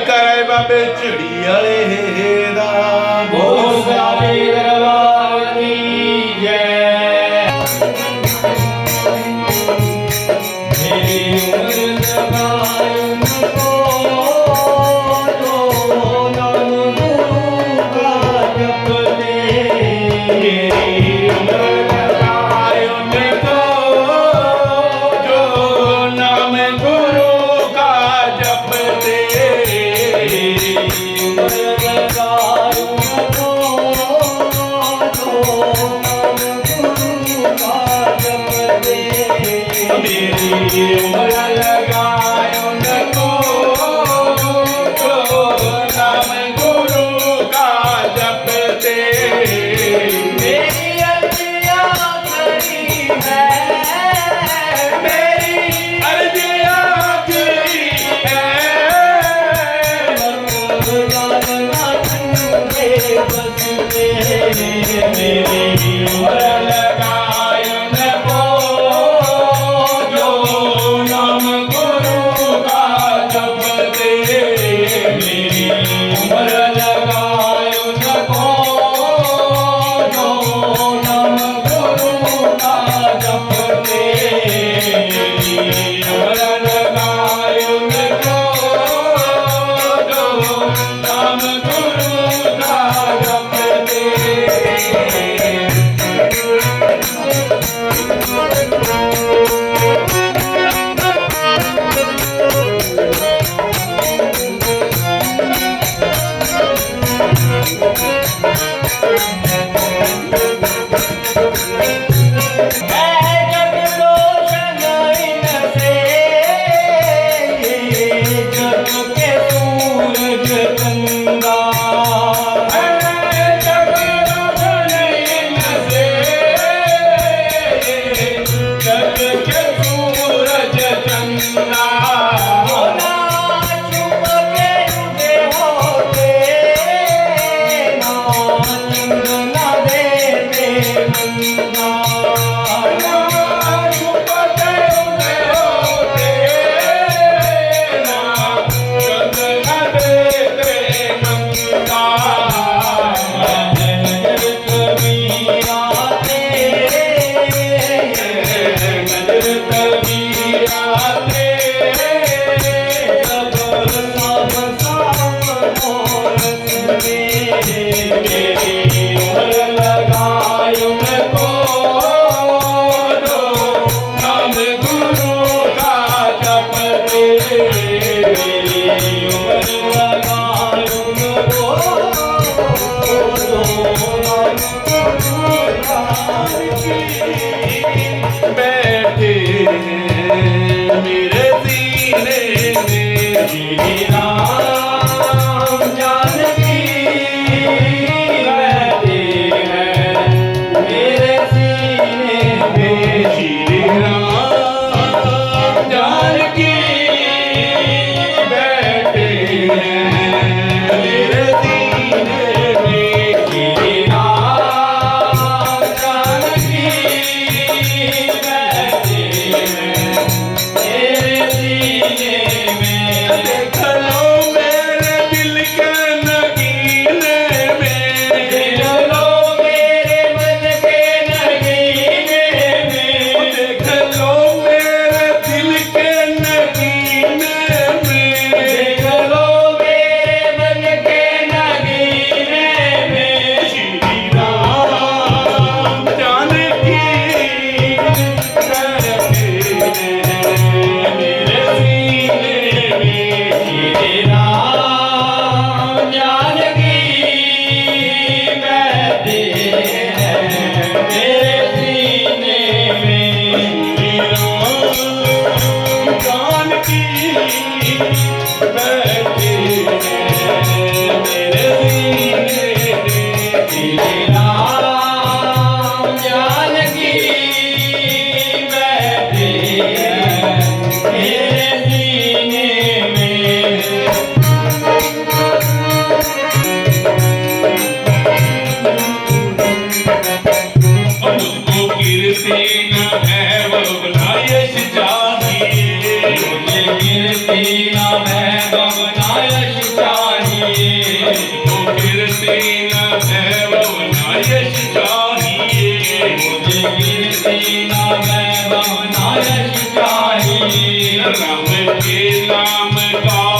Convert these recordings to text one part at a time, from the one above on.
ਘਰ ਆਏ ਬਾਬੇ ਝੜੀ ਵਾਲੇ। oh Hare मेरे मेरे मेरे मेरे राम के नाम का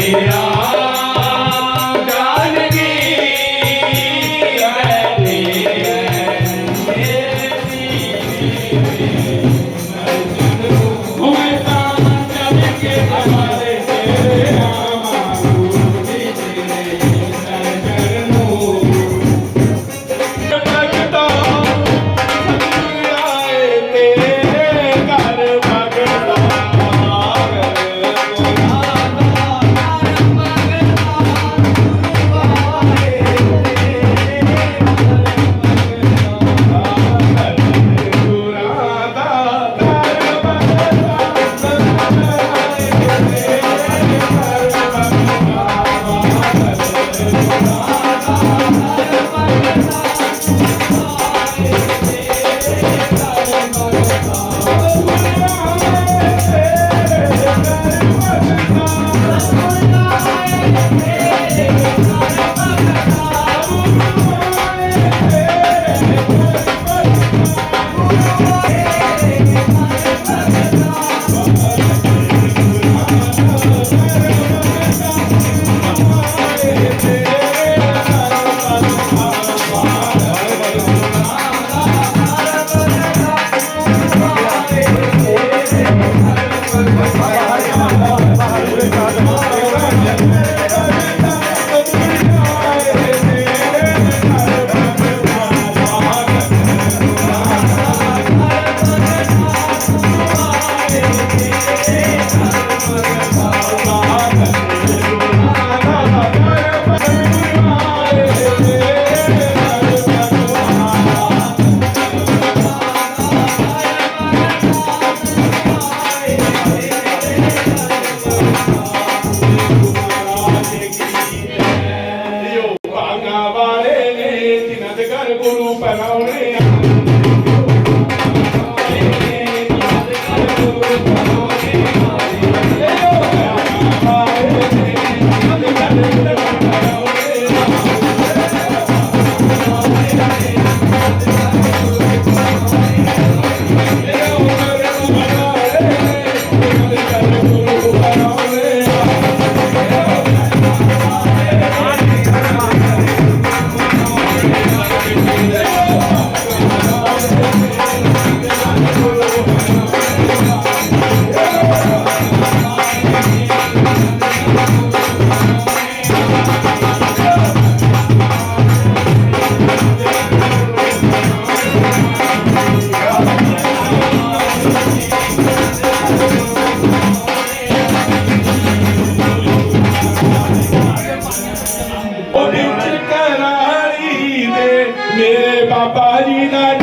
Hallelujah. guru palaure ਉਹ ਵਿੱਚ ਕਰਾਲੀ ਦੇ ਮੇਰੇ ਬਾਬਾ ਜੀ ਦਾ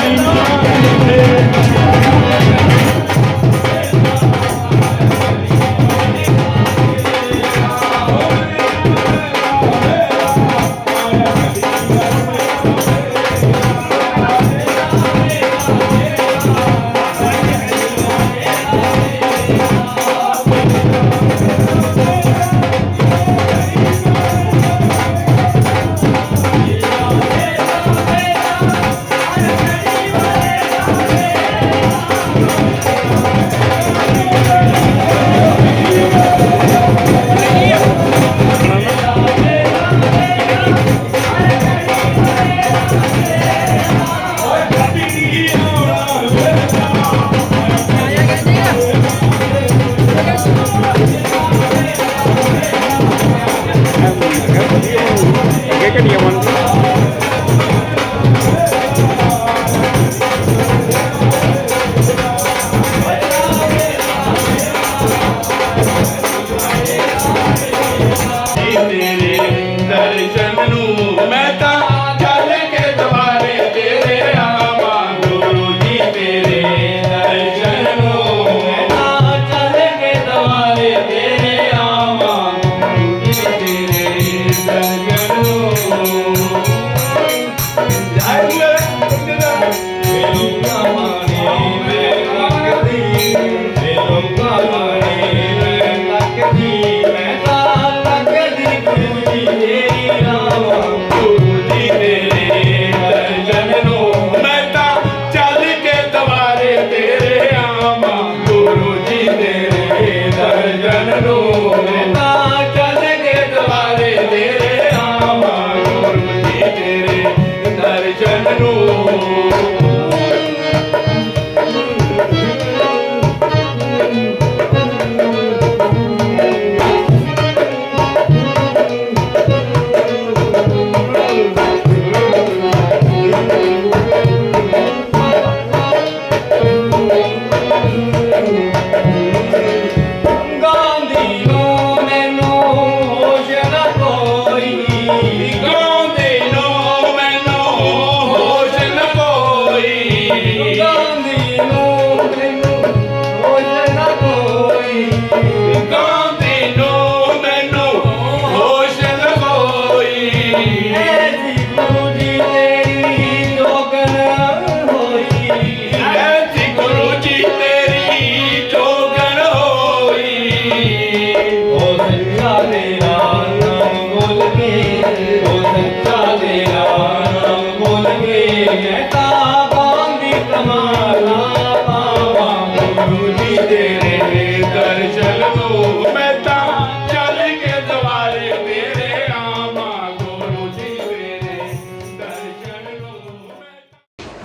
Amen.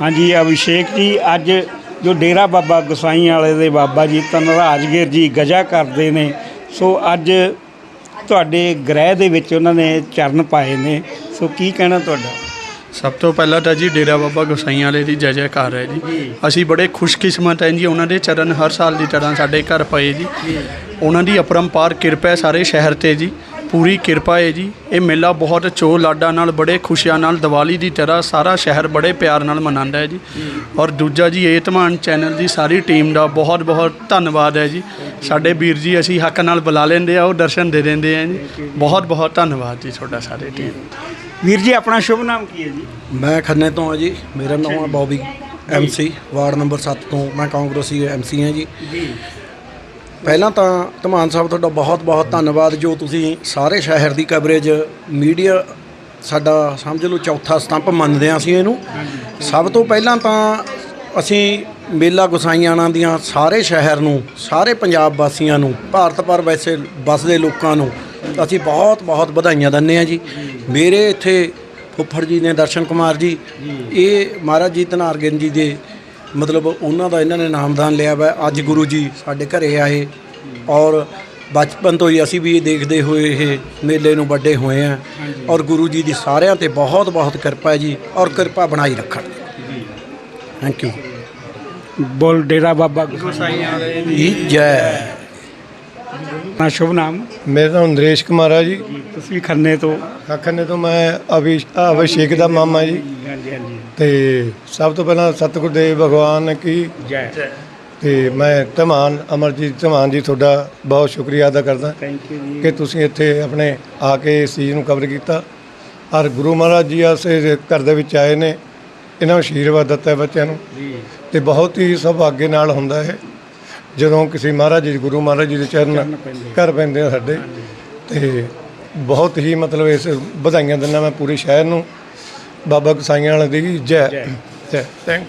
ਹਾਂਜੀ, ਅਭਿਸ਼ੇਕ ਜੀ, ਅੱਜ ਜੋ ਡੇਰਾ ਬਾਬਾ ਗਸਾਈ ਵਾਲੇ ਦੇ ਬਾਬਾ ਜੀ ਧਨਰਾਜਗੀਰ ਜੀ ਗਜਾ ਕਰਦੇ ਨੇ, ਸੋ ਅੱਜ ਤੁਹਾਡੇ ਗ੍ਰਹਿ ਦੇ ਵਿੱਚ ਉਹਨਾਂ ਨੇ ਚਰਨ ਪਾਏ ਨੇ, ਸੋ ਕੀ ਕਹਿਣਾ ਤੁਹਾਡਾ? ਸਭ ਤੋਂ ਪਹਿਲਾਂ ਤਾਂ ਜੀ ਡੇਰਾ ਬਾਬਾ ਗੋਸਾਈਆਂ ਵਾਲੇ ਦੀ ਜੈ ਜੈਕਾਰ ਹੈ ਜੀ। ਅਸੀਂ ਬੜੇ ਖੁਸ਼ਕਿਸਮਤ ਹਾਂ ਜੀ ਉਹਨਾਂ ਦੇ ਚਰਨ ਹਰ ਸਾਲ ਦੀ ਤਰ੍ਹਾਂ ਸਾਡੇ ਘਰ ਪਏ ਜੀ। ਉਹਨਾਂ ਦੀ ਅਪਰੰਪਾਰ ਕਿਰਪਾ ਹੈ ਸਾਰੇ ਸ਼ਹਿਰ ਤੇ ਜੀ ਪੂਰੀ ਕਿਰਪਾ ਹੈ ਜੀ। ਇਹ ਮੇਲਾ ਬਹੁਤ ਚੋ ਲਾਡਾ ਨਾਲ ਬੜੇ ਖੁਸ਼ੀਆਂ ਨਾਲ ਦੀਵਾਲੀ ਦੀ ਤਰ੍ਹਾਂ ਸਾਰਾ ਸ਼ਹਿਰ ਬੜੇ ਪਿਆਰ ਨਾਲ ਮਨਾਉਂਦਾ ਹੈ ਜੀ। ਔਰ ਦੂਜਾ ਜੀ ਧਮਾਨ ਚੈਨਲ ਦੀ ਸਾਰੀ ਟੀਮ ਦਾ ਬਹੁਤ ਬਹੁਤ ਧੰਨਵਾਦ ਹੈ ਜੀ। ਸਾਡੇ ਵੀਰ ਜੀ ਅਸੀਂ ਹੱਕ ਨਾਲ ਬੁਲਾ ਲੈਂਦੇ ਆ ਉਹ ਦਰਸ਼ਨ ਦੇ ਦਿੰਦੇ ਆ ਜੀ। ਬਹੁਤ ਬਹੁਤ ਧੰਨਵਾਦ ਜੀ ਤੁਹਾਡਾ ਸਾਰੇ ਟੀਮ। ਵੀਰ ਜੀ ਆਪਣਾ ਸ਼ੁਭ ਨਾਮ ਕੀ ਹੈ ਜੀ? ਮੈਂ ਖੰਨੇ ਤੋਂ ਹਾਂ ਜੀ। ਮੇਰਾ ਨਾਮ ਹੈ ਬੌਬੀ ਐਮਸੀ ਵਾਰਡ ਨੰਬਰ 7 ਤੋਂ ਮੈਂ ਕਾਂਗਰਸੀ ਐਮਸੀ ਹਾਂ ਜੀ। ਪਹਿਲਾਂ ਤਾਂ ਧਮਾਨ ਸਾਹਿਬ ਤੁਹਾਡਾ ਬਹੁਤ-ਬਹੁਤ ਧੰਨਵਾਦ ਜੋ ਤੁਸੀਂ ਸਾਰੇ ਸ਼ਹਿਰ ਦੀ ਕਵਰੇਜ ਮੀਡੀਆ ਸਾਡਾ ਸਮਝ ਲਓ ਚੌਥਾ ਸਤੰਭ ਮੰਨਦੇ ਹਾਂ ਅਸੀਂ ਇਹਨੂੰ। ਸਭ ਤੋਂ ਪਹਿਲਾਂ ਤਾਂ ਅਸੀਂ ਮੇਲਾ ਗੁਸਾਈਆਣਾ ਦੀਆਂ ਸਾਰੇ ਸ਼ਹਿਰ ਨੂੰ ਸਾਰੇ ਪੰਜਾਬ ਵਾਸੀਆਂ ਨੂੰ ਭਾਰਤ ਭਰ ਵੈਸੇ ਵਸਦੇ ਲੋਕਾਂ ਨੂੰ ਅਸੀਂ ਬਹੁਤ-ਬਹੁਤ ਵਧਾਈਆਂ ਦਿੰਦੇ ਹਾਂ ਜੀ। ਮੇਰੇ ਇੱਥੇ ਫੁੱਫੜ ਜੀ ਨੇ ਦਰਸ਼ਨ ਕੁਮਾਰ ਜੀ ਇਹ ਮਹਾਰਾਜ ਜੀ ਧਨਾਰਗਨ ਜੀ ਦੇ ਮਤਲਬ ਉਹਨਾਂ ਦਾ ਇਹਨਾਂ ਨੇ ਨਾਮਦਾਨ ਲਿਆ ਵਾ। ਅੱਜ ਗੁਰੂ ਜੀ ਸਾਡੇ ਘਰੇ ਆਏ ਔਰ ਬਚਪਨ ਤੋਂ ਹੀ ਅਸੀਂ ਵੀ ਇਹ ਦੇਖਦੇ ਹੋਏ ਇਹ ਮੇਲੇ ਨੂੰ ਵੱਡੇ ਹੋਏ ਆ ਔਰ ਗੁਰੂ ਜੀ ਦੀ ਸਾਰਿਆਂ ਤੇ ਬਹੁਤ ਬਹੁਤ ਕਿਰਪਾ ਹੈ ਜੀ ਔਰ ਕਿਰਪਾ ਬਣਾਈ ਰੱਖਣ। ਥੈਂਕ ਯੂ ਬੋਲ ਡੇਰਾ ਬਾਬਾ ਗੁਸਾਈ ਜੀ ਜੈ। ਆਪਣਾ ਸ਼ੁਭ ਨਾਮ? ਮੇਰਾ ਨਾਮ ਨਰੇਸ਼ ਕੁਮਾਰ ਹੈ ਜੀ। ਤੁਸੀਂ ਖੰਨੇ ਤੋਂ? ਖੰਨੇ ਤੋਂ ਮੈਂ ਅਭੀ ਅਭਿਸ਼ੇਕ ਦਾ ਮਾਮਾ ਜੀ। ਹਾਂਜੀ ਹਾਂਜੀ। ਤੇ ਸਭ ਤੋਂ ਪਹਿਲਾਂ ਸਤਿਗੁਰ ਦੇਵ ਭਗਵਾਨ ਕੀ ਜੈ। ਤੇ ਮੈਂ ਧਮਾਨ ਅਮਰਜੀਤ ਧਮਾਨ ਜੀ ਤੁਹਾਡਾ ਬਹੁਤ ਸ਼ੁਕਰੀਆ ਅਦਾ ਕਰਦਾ। ਥੈਂਕ ਯੂ ਜੀ। ਕਿ ਤੁਸੀਂ ਇੱਥੇ ਆਪਣੇ ਆ ਕੇ ਇਸ ਚੀਜ਼ ਨੂੰ ਕਵਰ ਕੀਤਾ। ਔਰ ਗੁਰੂ ਮਹਾਰਾਜ ਜੀ ਆਸੇ ਘਰ ਦੇ ਵਿੱਚ ਆਏ ਨੇ। ਇਹਨਾਂ ਨੂੰ ਆਸ਼ੀਰਵਾਦ ਦਿੱਤਾ ਬੱਚਿਆਂ ਨੂੰ। ਜੀ। ਤੇ ਬਹੁਤ ਹੀ ਸੁਭਾਗੇ ਨਾਲ ਹੁੰਦਾ ਹੈ। ਜਦੋਂ ਕਿਸੇ ਮਹਾਰਾਜ ਜੀ ਗੁਰੂ ਮਹਾਰਾਜ ਜੀ ਦੇ ਚਰਨ ਘਰ ਪੈਂਦੇ ਆ ਸਾਡੇ ਤੇ ਬਹੁਤ ਹੀ ਮਤਲਬ ਇਸ ਵਧਾਈਆਂ ਦਿੰਦਾ ਮੈਂ ਪੂਰੇ ਸ਼ਹਿਰ ਨੂੰ। ਬਾਬਾ ਕਸਾਈਆਂ ਵਾਲੇ ਦੀ ਜੈ। ਜੈ। ਥੈਂਕ